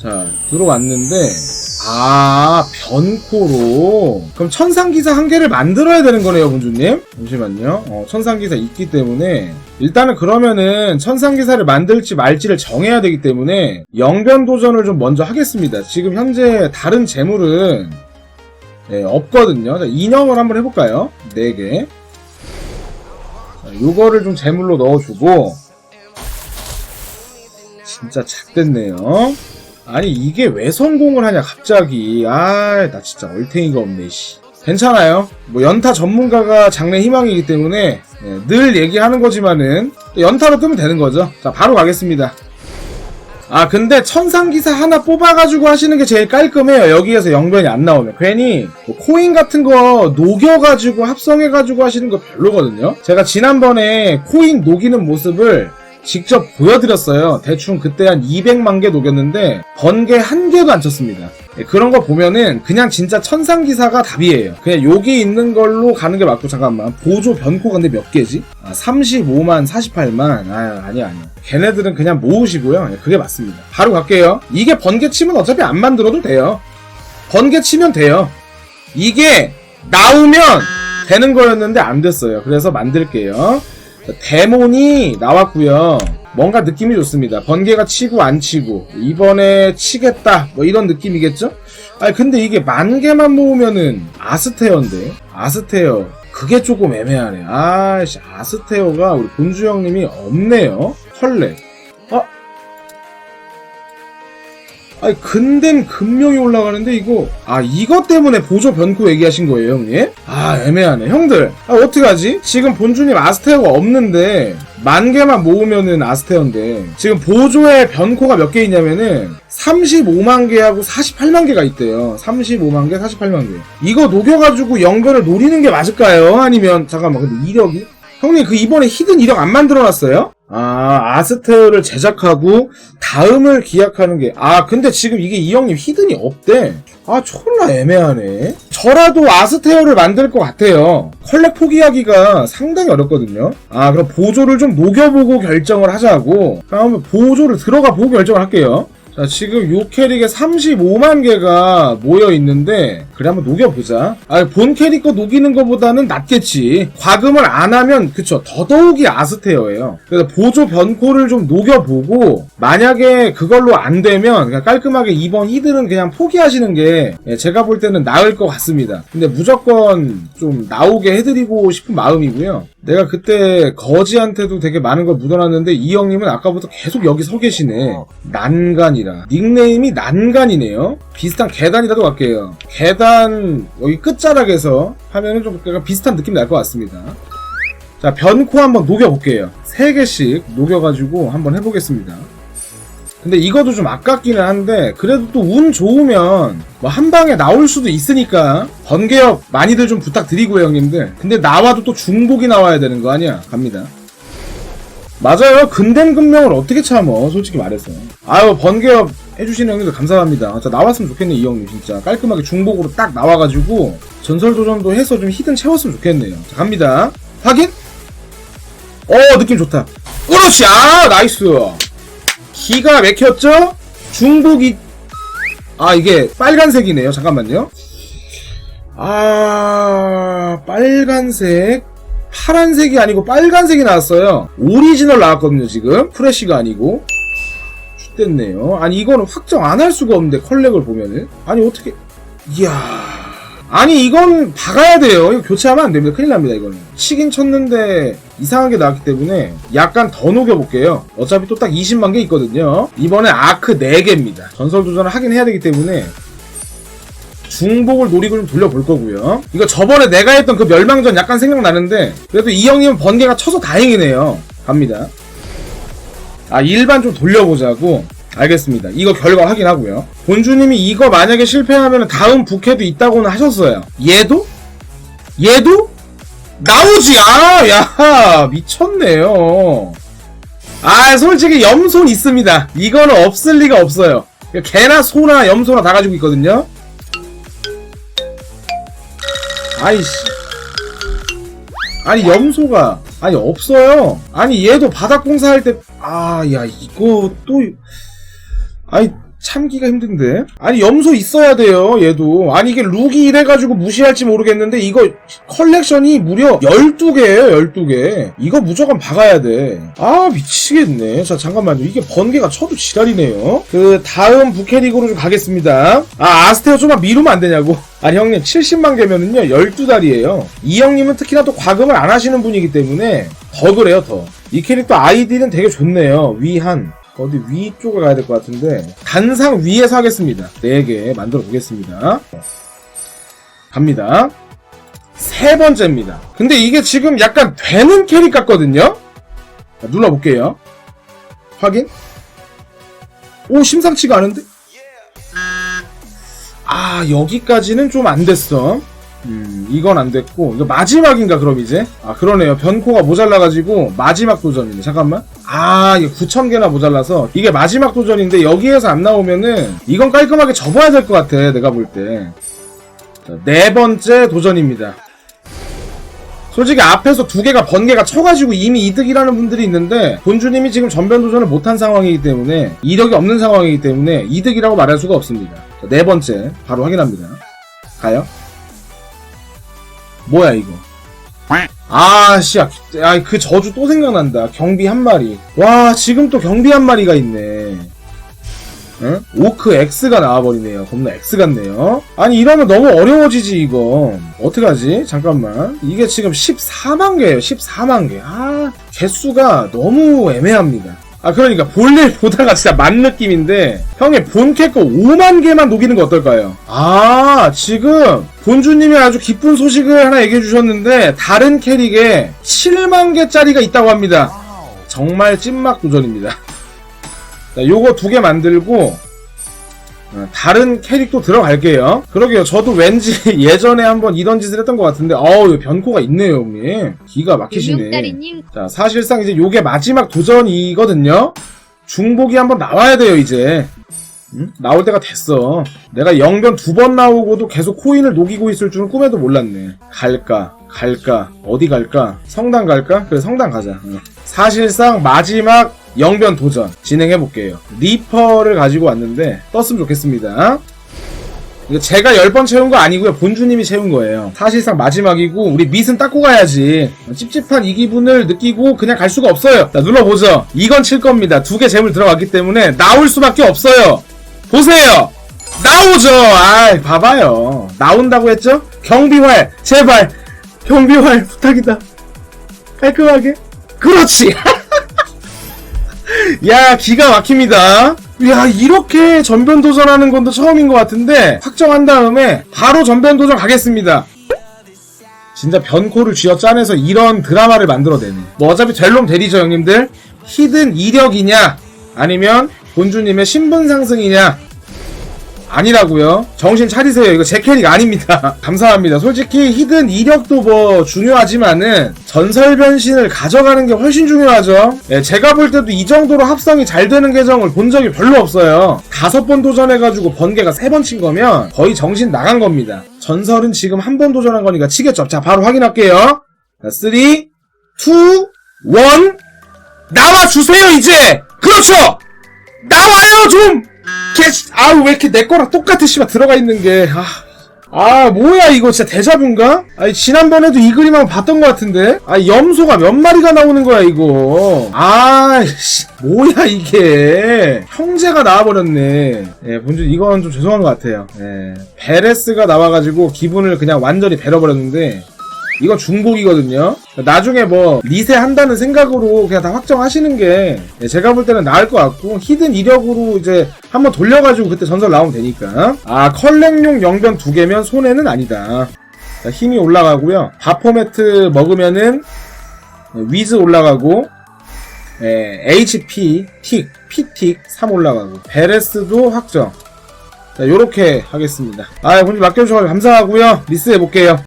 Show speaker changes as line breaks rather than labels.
자, 들어왔는데, 아, 변코로. 그럼 천상기사 한 개를 만들어야 되는 거네요, 군주님? 잠시만요. 어, 천상기사 있기 때문에. 일단은 그러면은 천상기사를 만들지 말지를 정해야 되기 때문에 영변 도전을 좀 먼저 하겠습니다. 지금 현재 다른 재물은 네, 없거든요. 자, 인형을 한번 해볼까요? 4개. 자, 요거를 좀 재물로 넣어주고. 진짜 작됐네요. 아니 이게 왜 성공을 하냐 갑자기. 아 나 진짜 얼탱이가 없네 씨. 괜찮아요? 뭐 연타 전문가가 장래 희망이기 때문에 예, 늘 얘기하는 거지만은 연타로 뜨면 되는 거죠. 자 바로 가겠습니다. 아 근데 천상기사 하나 뽑아가지고 하시는 게 제일 깔끔해요. 여기에서 영변이 안 나오면. 괜히 뭐 코인 같은 거 녹여가지고 합성해가지고 하시는 거 별로거든요. 제가 지난번에 코인 녹이는 모습을 직접 보여드렸어요. 대충 그때 한 200만 개 녹였는데 번개 한 개도 안 쳤습니다. 예, 그런 거 보면은 그냥 진짜 천상 기사가 답이에요. 그냥 여기 있는 걸로 가는 게 맞고 잠깐만 보조 변코 근데 몇 개지? 아, 35만 48만 아 아니야 아니야. 걔네들은 그냥 모으시고요. 예, 그게 맞습니다. 바로 갈게요. 이게 번개 치면 어차피 안 만들어도 돼요. 번개 치면 돼요. 이게 나오면 되는 거였는데 안 됐어요. 그래서 만들게요. 자, 데몬이 나왔고요. 뭔가 느낌이 좋습니다. 번개가 치고 안 치고 이번에 치겠다 뭐 이런 느낌이겠죠? 아니 근데 이게 만 개만 모으면은 아스테어인데 아스테어 그게 조금 애매하네. 아씨 아스테어가 우리 본주 형님이 없네요. 헐레. 아니 근댐 금명이 올라가는데 이거 아 이것 때문에 보조 변코 얘기하신 거예요 형님? 아 애매하네 형들 아 어떡하지? 지금 본주님 아스테어가 없는데 만 개만 모으면은 아스테어인데 지금 보조에 변코가 몇 개 있냐면은 35만 개하고 48만 개가 있대요 35만 개 48만 개 이거 녹여가지고 영변을 노리는 게 맞을까요? 아니면 잠깐만 근데 이력이 형님 그 이번에 히든 이력 안 만들어놨어요? 아 아스테어를 제작하고 다음을 기약하는 게 아 근데 지금 이게 이 형님 히든이 없대. 아 졸라 애매하네. 저라도 아스테어를 만들 것 같아요. 컬렉 포기하기가 상당히 어렵거든요. 아 그럼 보조를 좀 녹여보고 결정을 하자고. 그러면 보조를 들어가 보고 결정을 할게요. 자, 지금 요 캐릭에 35만 개가 모여 있는데, 그래, 한번 녹여보자. 아, 본 캐릭 거 녹이는 것보다는 낫겠지. 과금을 안 하면, 그쵸, 더더욱이 아스테어예요. 그래서 보조 변코를 좀 녹여보고, 만약에 그걸로 안 되면, 그냥 깔끔하게 이번 히들은 그냥 포기하시는 게, 예, 제가 볼 때는 나을 것 같습니다. 근데 무조건 좀 나오게 해드리고 싶은 마음이고요. 내가 그때 거지한테도 되게 많은 걸 묻어놨는데 이 형님은 아까부터 계속 여기 서 계시네. 난간이라. 닉네임이 난간이네요. 비슷한 계단이라도 갈게요. 계단 여기 끝자락에서 하면은 좀 약간 비슷한 느낌 날 것 같습니다. 자, 변코 한번 녹여볼게요. 3개씩 녹여가지고 한번 해보겠습니다. 근데 이것도 좀 아깝기는 한데 그래도 또 운 좋으면 뭐 한 방에 나올 수도 있으니까 번개업 많이들 좀 부탁드리고요 형님들 근데 나와도 또 중복이 나와야 되는 거 아니야 갑니다 맞아요 근댐 근명을 어떻게 참어 솔직히 말해서 아유 번개업 해주시는 형님들 감사합니다. 진짜 나왔으면 좋겠네 이 형님 진짜. 깔끔하게 중복으로 딱 나와가지고 전설 도전도 해서 좀 히든 채웠으면 좋겠네요. 자 갑니다. 확인? 어 느낌 좋다. 그렇지 아 나이스. 기가 막혔죠? 중복이 아 이게 빨간색이네요. 잠깐만요. 아 빨간색. 파란색이 아니고 빨간색이 나왔어요. 오리지널 나왔거든요 지금. 프레쉬가 아니고 됐네요. 아니 이거는 확정 안 할 수가 없는데 컬렉을 보면은. 아니 어떻게. 이야. 아니 이건 박아야 돼요. 이거 교체하면 안 됩니다. 큰일 납니다 이거는. 치긴 쳤는데 이상하게 나왔기 때문에 약간 더 녹여볼게요. 어차피 또 딱 20만 개 있거든요. 이번에 아크 4개입니다. 전설 도전을 하긴 해야 되기 때문에 중복을 노리고 좀 돌려볼 거고요. 이거 저번에 내가 했던 그 멸망전 약간 생각나는데 그래도 이 형님은 번개가 쳐서 다행이네요. 갑니다. 아 일반 좀 돌려보자고 알겠습니다. 이거 결과 확인하고요. 본주님이 이거 만약에 실패하면 다음 부캐도 있다고는 하셨어요. 얘도? 얘도? 나오지! 아, 야, 미쳤네요. 아, 솔직히 염손 있습니다. 이거는 없을 리가 없어요. 개나 소나 염소나 다 가지고 있거든요. 아이씨. 아니, 염소가, 아니, 없어요. 아니, 얘도 바닥 공사할 때, 아, 야, 이거 또, 아니 참기가 힘든데? 아니 염소 있어야 돼요 얘도. 아니 이게 룩이 이래가지고 무시할지 모르겠는데 이거 컬렉션이 무려 12개예요 12개. 이거 무조건 박아야 돼아 미치겠네. 자 잠깐만요. 이게 번개가 쳐도 지랄이네요. 그 다음 부캐릭으로 좀 가겠습니다. 아 아스테어 좀만 미루면 안 되냐고. 아니 형님 70만 개면은요 12달이에요. 이 형님은 특히나 또 과금을 안 하시는 분이기 때문에 더 그래요 더이 캐릭터 아이디는 되게 좋네요. 위한 어디 위쪽에 가야 될 것 같은데 단상 위에서 하겠습니다. 4개 만들어 보겠습니다. 갑니다. 세 번째입니다. 근데 이게 지금 약간 되는 캐릭 같거든요? 자, 눌러볼게요. 확인. 오 심상치가 않은데? 아 여기까지는 좀 안 됐어 음 이건 안 됐고 이거 마지막인가 그럼 이제 아 그러네요 변코가 모자라가지고 마지막 도전이네 잠깐만 아 이게 9,000개나 모자라서 이게 마지막 도전인데 여기에서 안 나오면은 이건 깔끔하게 접어야 될 것 같아 내가 볼때 네 번째 도전입니다 솔직히 앞에서 두 개가 번개가 쳐가지고 이미 이득이라는 분들이 있는데 본주님이 지금 전변 도전을 못한 상황이기 때문에 이력이 없는 상황이기 때문에 이득이라고 말할 수가 없습니다. 자, 네 번째 바로 확인합니다. 가요. 뭐야 이거? 아씨, 아, 그 저주 또 생각난다. 경비 한 마리. 와, 지금 또 경비 한 마리가 있네. 응? 오크 X가 나와버리네요. 겁나 X 같네요. 아니, 이러면 너무 어려워지지, 이거. 어떡하지? 잠깐만. 이게 지금 14만 개예요. 14만 개. 아, 개수가 너무 애매합니다. 아, 그러니까 볼일 보다가 진짜 만 느낌인데, 형이 본캐거 5만 개만 녹이는 거 어떨까요? 아, 지금, 본주님이 아주 기쁜 소식을 하나 얘기해 주셨는데, 다른 캐릭에 7만 개짜리가 있다고 합니다. 정말 찐막 도전입니다. 자, 요거 두 개 만들고 어, 다른 캐릭도 들어갈게요. 그러게요. 저도 왠지 예전에 한번 이런 짓을 했던 것 같은데 어우 변코가 있네요, 형님. 기가 막히시네. 자, 사실상 이제 요게 마지막 도전이거든요. 중복이 한번 나와야 돼요, 이제. 응? 나올 때가 됐어. 내가 영변 두 번 나오고도 계속 코인을 녹이고 있을 줄은 꿈에도 몰랐네. 갈까? 갈까? 어디 갈까? 성당 갈까? 그래, 성당 가자. 응. 사실상 마지막 영변 도전 진행해볼게요. 리퍼를 가지고 왔는데 떴으면 좋겠습니다. 이거 제가 10번 채운 거 아니고요. 본주님이 채운 거예요. 사실상 마지막이고 우리 밑은 닦고 가야지. 찝찝한 이 기분을 느끼고 그냥 갈 수가 없어요. 자, 눌러보죠. 이건 칠 겁니다. 두 개 재물 들어갔기 때문에 나올 수밖에 없어요. 보세요. 나오죠. 아, 봐봐요. 나온다고 했죠? 경비활, 제발. 경비활 부탁이다. 깔끔하게. 그렇지. 야, 기가 막힙니다. 야, 이렇게 전변 도전하는 건도 처음인 것 같은데, 확정한 다음에, 바로 전변 도전 가겠습니다. 진짜 변코를 쥐어 짜내서 이런 드라마를 만들어내네. 뭐 어차피 델롬 대리죠, 형님들? 히든 이력이냐? 아니면 본주님의 신분 상승이냐? 아니라고요. 정신 차리세요. 이거 제 캐릭 아닙니다. 감사합니다. 솔직히 히든 이력도 뭐 중요하지만은 전설 변신을 가져가는 게 훨씬 중요하죠. 예, 제가 볼 때도 이 정도로 합성이 잘 되는 계정을 본 적이 별로 없어요. 다섯 번 도전해가지고 번개가 세 번 친 거면 거의 정신 나간 겁니다. 전설은 지금 한 번 도전한 거니까 치겠죠. 자, 바로 확인할게요. 자, 3, 2, 1, 나와주세요, 이제! 그렇죠! 나와요, 좀! 개, 아우, 왜 이렇게 내 거랑 똑같아, 씨발, 들어가 있는 게. 아, 아, 뭐야, 이거 진짜 대자분가? 아니, 지난번에도 이 그림 한번 봤던 것 같은데? 아, 염소가 몇 마리가 나오는 거야, 이거. 아, 씨, 뭐야, 이게. 형제가 나와버렸네. 예, 본주, 이건 좀 죄송한 것 같아요. 예. 베레스가 나와가지고 기분을 그냥 완전히 베려버렸는데, 이건 중복이거든요. 나중에 뭐 리세 한다는 생각으로 그냥 다 확정하시는 게 예, 제가 볼 때는 나을 것 같고 히든 이력으로 이제 한번 돌려가지고 그때 전설 나오면 되니까 아 컬렉용 영변 두 개면 손해는 아니다. 자, 힘이 올라가고요. 바포매트 먹으면은 위즈 올라가고 예, HP 틱 P틱 3 올라가고 베레스도 확정. 자 요렇게 하겠습니다. 아 본인 맡겨주셔서 감사하고요. 리스 해볼게요.